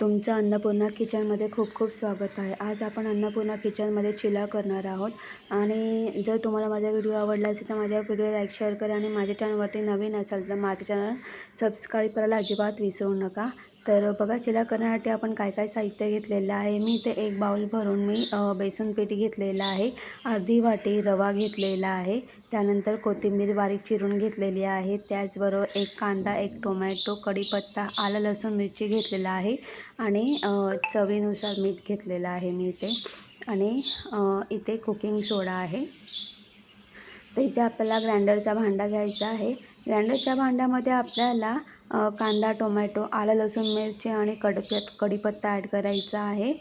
तुमचं अन्नपूर्णा किचनमध्ये खूप खूप स्वागत आहे. आज आपण अन्नपूर्णा किचनमध्ये चिला करणार आहोत. आणि जर तुम्हाला माझा व्हिडिओ आवडला असेल तर माझ्या व्हिडिओ लाईक शेअर करा आणि माझ्या चॅनलवरती नवीन असाल तर माझं चॅनल सबस्क्राईब करायला अजिबात विसरू नका. तर बघा चिला करण्यासाठी आपण काय काय साहित्य घेतलेलं आहे? मी इथे एक बाउल भरून मी बेसन पीठ घेतलेलं आहे. अर्धी वाटी रवा घेतलेला आहे. त्यानंतर कोथिंबीर बारीक चिरून घेतलेली आहे. त्याचबरोबर एक कांदा एक टोमॅटो कढीपत्ता आलं लसूण मिरची घेतलेला आहे. आणि चवीनुसार मीठ घेतलेलं आहे मी इथे. आणि इथे कुकिंग सोडा आहे. तर इथे आपल्याला ग्राइंडरचा भांडा घ्यायचा आहे. ग्राइंडरच्या भांड्यामध्ये आपल्याला कांदा टोमॅटो आलं लसूण मिरची आणि कडपत कढीपत्ता ॲड करायचा आहे.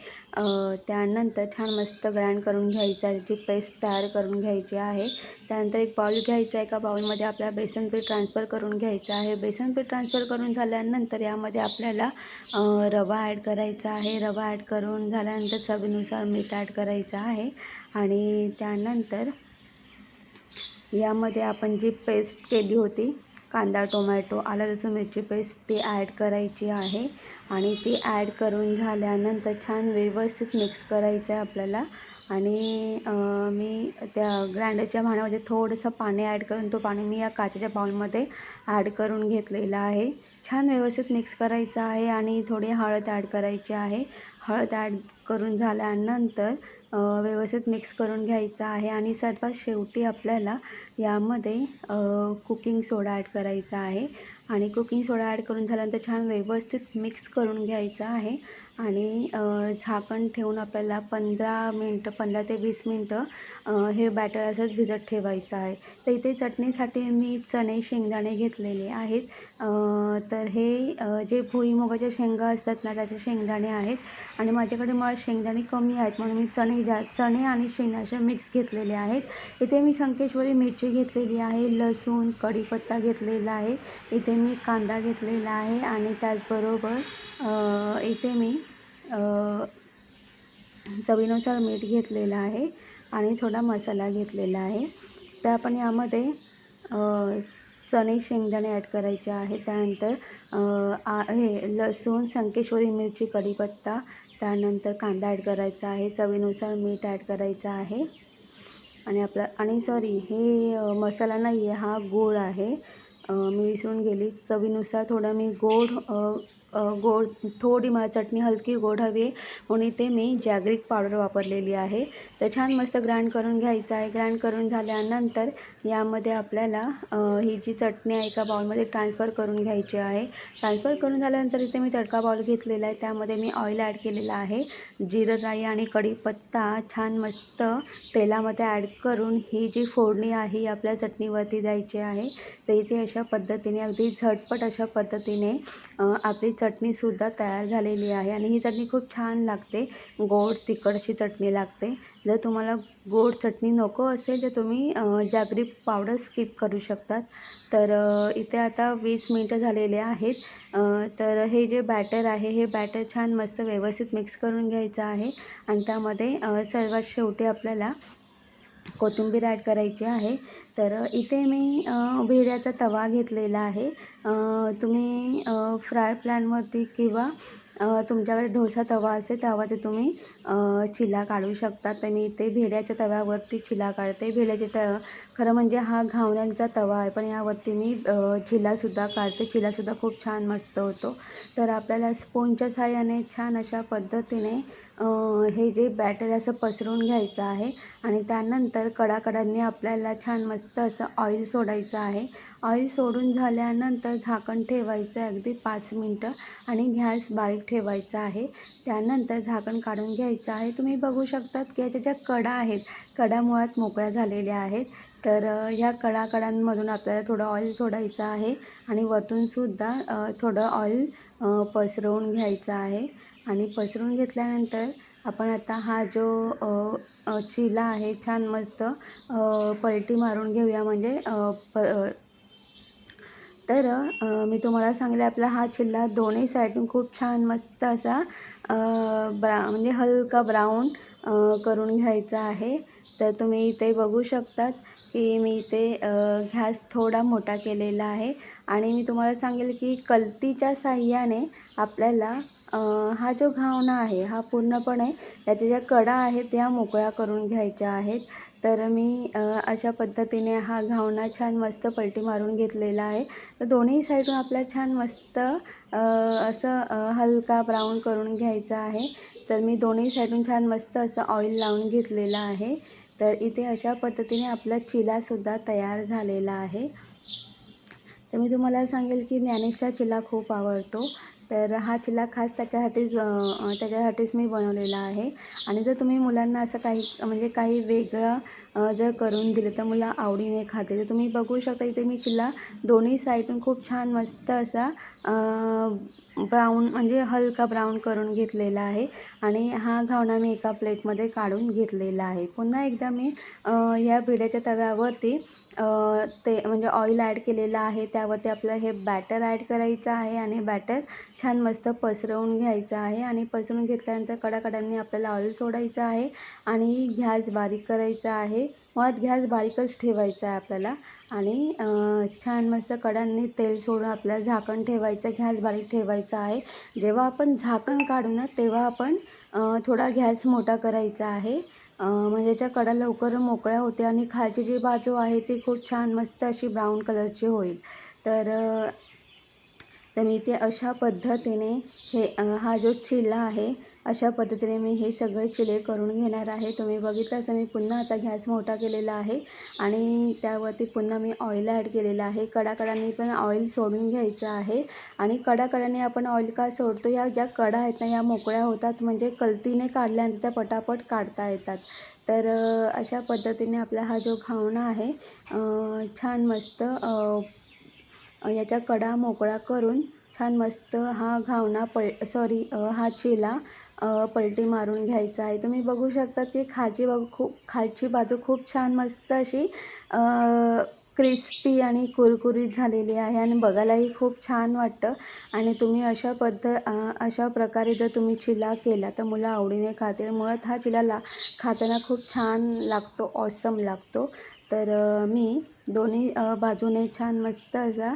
त्यानंतर छान मस्त ग्राइंड करून घ्यायचा आहे. त्याची पेस्ट तयार करून घ्यायची आहे. त्यानंतर एक बाउल घ्यायचा आहे. एका बाउलमध्ये आपल्याला बेसन पीठ ट्रान्सफर करून घ्यायचं आहे. बेसन पीठ ट्रान्सफर करून झाल्यानंतर यामध्ये आपल्याला रवा ॲड करायचा आहे. रवा ॲड करून झाल्यानंतर चवीनुसार मीठ ॲड करायचं आहे. आणि त्यानंतर यामध्ये आपण जी पेस्ट केली होती कांदा टोमॅटो आलं लसूण मिरची पेस्ट ती ॲड करायची आहे. आणि ती ॲड करून झाल्यानंतर छान व्यवस्थित मिक्स करायचं आहे आपल्याला. आणि मी त्या ग्राइंडरच्या भांड्यामध्ये थोडंसं पाणी ॲड करून तो पाणी मी या काचेच्या बाउलमध्ये ॲड करून घेतलेला आहे. छान व्यवस्थित मिक्स करायचं आहे आणि थोडी हळद ॲड करायची आहे. हळद ॲड करून झाल्यानंतर व्यवस्थित मिक्स करून घ्यायचं आहे आणि सर्वात शेवटी आपल्याला यामध्ये कुकिंग सोडा ॲड करायचा आहे. आणि कुकिंग सोडा ॲड करून झाल्यानंतर छान व्यवस्थित मिक्स करून घ्यायचं आहे. आणि झाकण ठेवून आपल्याला पंधरा मिनटं पंधरा ते वीस मिनटं हे बॅटर असंच भिजत ठेवायचं आहे. तर इथे चटणीसाठी मी चणे शेंगदाणे घेतलेले आहेत. तर हे जे भुईमुगाच्या शेंगा असतात ना त्याचे शेंगदाणे आहेत. आणि माझ्याकडे मला शेंगदाणे कमी आहेत म्हणून मी चणे जा चणे आणि शेंगदाणे मिक्स घेतलेले आहेत. इथे मी शंकेश्वरी मिरची घेतलेली आहे लसूण कढीपत्ता घेतलेला आहे. इथे मी कांदा घेतलेला आहे आणि त्याचबरोबर इथे मी चवीनुसार मीठ घेतलेलं आहे आणि थोडा मसाला घेतलेला आहे. तर आपण यामध्ये चणे शेंगदाणे ॲड करायचे आहे त्यानंतर हे लसूण शंकेश्वरी मिरची कढीपत्ता त्यानंतर कांदा ॲड करायचा आहे. चवीनुसार मीठ ॲड करायचं आहे. आणि आपला आणि सॉरी हे मसाला नाही आहे हा गोड आहे. मी विसरून गेली. चवीनुसार थोडं मी गोड गोड थोडी मला चटणी हलकी गोड हवी आहे. म्हणून इथे मी जॅग्रिक पावडर वापरलेली आहे. तर छान मस्त ग्राइंड करून घ्यायचं आहे. ग्राइंड करून झाल्यानंतर यामध्ये आपल्याला ही जी चटणी आहे एका बाउलमध्ये ट्रान्सफर करून घ्यायची आहे. ट्रान्सफर करून झाल्यानंतर इथे मी तडका बाउल घेतलेला आहे. त्यामध्ये मी ऑइल ॲड केलेलं आहे. जिरं राई आणि कढीपत्ता छान मस्त तेलामध्ये ॲड करून ही जी फोडणी आहे ही आपल्या चटणीवरती द्यायची आहे. तर इथे अशा पद्धतीने अगदी झटपट अशा पद्धतीने आपली चटणीसुद्धा तयार झालेली आहे आणि ही चटणी खूप छान लागते. गोड तिखटची चटणी लागते. जर तुम्हाला गोड चटणी नको असेल तर तुम्ही अ, जॅगरी पावडर स्किप करू शकतात. तर इथे आता वीस मिनटं झालेले आहेत. तर हे जे बॅटर आहे हे बॅटर छान मस्त व्यवस्थित मिक्स करून घ्यायचं आहे. आणि त्यामध्ये सर्वात शेवटी आपल्याला कोथिंबीर ॲड करायची आहे. तर इथे मी भेड्याचा तवा घेतलेला आहे. तुम्ही फ्राय प्लॅनवरती किंवा तुमच्याकडे डोसा तवा असेल त्यावरती तुम्ही चिला काढू शकता. तर मी इथे भेड्याच्या तव्यावरती चिला काढते. भेड्याचे त खरं म्हणजे हा घावण्यांचा तवा आहे पण यावरती मी अ, चिलासुद्धा काढते. चिलासुद्धा खूप छान मस्त होतो. तर आपल्याला स्पूनच्या साह्याने छान अशा पद्धतीने हे जे बॅटर असं पसरून घ्यायचं आहे. आणि त्यानंतर कडाकडांनी आपल्याला छान मस्त असं ऑइल सोडायचं आहे. ऑइल सोडून झाल्यानंतर झाकण ठेवायचं आहे अगदी पाच मिनटं आणि गॅस बारीक ठेवायचा आहे. त्यानंतर झाकण काढून घ्यायचं आहे. तुम्ही बघू शकतात की याच्या ज्या कडा आहेत कडा मुळात मोकळ्या झालेल्या आहेत. तर ह्या कडा कडांमधून आपल्याला थोडं ऑइल सोडायचं आहे आणि वरतूनसुद्धा थोडं ऑइल पसरवून घ्यायचं आहे. आणि पसरून घेतल्यानंतर आपण आता हा जो चिला आहे छान मस्त पलटी मारून घेऊया. म्हणजे प तर मी तुम्हाला सांगितलं आपला हा चिल्ला दोन्ही साईडून खूप छान मस्त असा ब्रा म्हणजे हलका ब्राऊन करून घ्यायचा आहे. तर तुम्ही इथे बघू शकतात की मी इथे घ्यास थोडा मोठा केलेला आहे. आणि मी तुम्हाला सांगेल की कलतीच्या साह्याने आपल्याला हा जो घावना आहे हा पूर्णपणे त्याच्या ज्या कडा आहेत त्या मोकळ्या करून घ्यायच्या आहेत. तर मी अशा पद्धतीने हा घावना छान मस्त पलटी मारून घेतलेला आहे. तर दोन्ही साईडून आपल्या छान मस्त असं हलका ब्राऊन करून घ्यायचा आहे. तर मी दोन्ही साईडून छान मस्त असं ऑइल लावून घेतलेलं आहे. तर इथे अशा पद्धतीने आपला चिलासुद्धा तयार झालेला आहे. तर मी तुम्हाला सांगेल की ज्ञानेशला चिला खूप आवडतो. तर हा चिल्ला खास त्याच्यासाठीच त्याच्यासाठीच मी बनवलेला आहे. आणि जर तुम्ही मुलांना असं काही म्हणजे काही वेगळं जर करून दिलं तर मुलं आवडीने खाते. तर तुम्ही बघू शकता इथे मी चिल्ला दोन्ही साईडून खूप छान मस्त असा ब्राऊन म्हणजे हलका ब्राऊन करून घेतलेला आहे. आणि हा घावणा मी एका प्लेटमध्ये काढून घेतलेला आहे. पुन्हा एकदा मी या भिड्याच्या तव्यावरती ते म्हणजे ऑइल ॲड केलेलं आहे. त्यावरती आपलं हे बॅटर ॲड करायचं आहे आणि बॅटर छान मस्त पसरवून घ्यायचं आहे. आणि पसरवून घेतल्यानंतर कडाकडांनी आपल्याला ऑइल सोडायचं आहे. आणि गॅस बारीक करायचा आहे. मुळात गॅस बारीकच ठेवायचा आहे आपल्याला. आणि छान मस्त कडांनी तेल सोडून आपल्याला झाकण ठेवायचं गॅस बारीक ठेवायचा आहे. जेव्हा आपण झाकण काढू ना तेव्हा आपण थोडा गॅस मोठा करायचा आहे. म्हणजे याच्या कडा लवकर मोकळ्या होते आणि खालची जी बाजू आहे ती खूप छान मस्त अशी ब्राऊन कलरची होईल. तर तर मी ते अशा पद्धतीने हे हा जो चिला आहे अशा पद्धतीने मी हे सगळे चिले करून घेणार आहे. तुम्ही बघितलं असं मी पुन्हा आता गॅस मोठा केलेला आहे आणि त्यावरती पुन्हा मी ऑइल ॲड केलेलं आहे. कडाकडांनी पण ऑइल सोडून घ्यायचं आहे आणि कडाकडांनी आपण ऑइल का सोडतो? या ज्या कडा आहेत ना या मोकळ्या होतात म्हणजे कलतीने काढल्यानंतर त्या पटापट काढता येतात. तर अशा पद्धतीने आपला हा जो घावणा आहे छान मस्त याच्या कडा मोकळा करून छान मस्त हा घावना पल सॉरी हा चिला पलटी मारून घ्यायचा आहे. तुम्ही बघू शकता की खालची बाजू खूप खालची बाजू खूप छान मस्त अशी क्रिस्पी आणि कुरकुरीत झालेली आहे आणि बघायलाही खूप छान वाटतं. आणि तुम्ही अशा पद्ध अशा प्रकारे जर तुम्ही चिला केला तर मुलं आवडीने खातील. मुळात हा चिला ला खाताना खूप छान लागतो ऑसम लागतो. तर मी दोन्ही बाजूने छान मस्त असा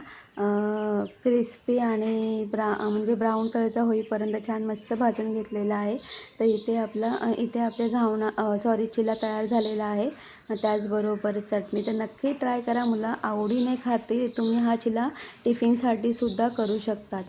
क्रिस्पी आणि ब्रा म्हणजे ब्राऊन कलरचा होईपर्यंत छान मस्त भाजून घेतलेला आहे. तर इथे आपला इथे आपले घावणा सॉरी चिला तयार झालेला आहे. त्याचबरोबर चटणी. तर नक्की ट्राय करा. मुलं आवडीने खातील. तुम्ही हा चिला टिफिनसाठी सुद्धा करू शकतात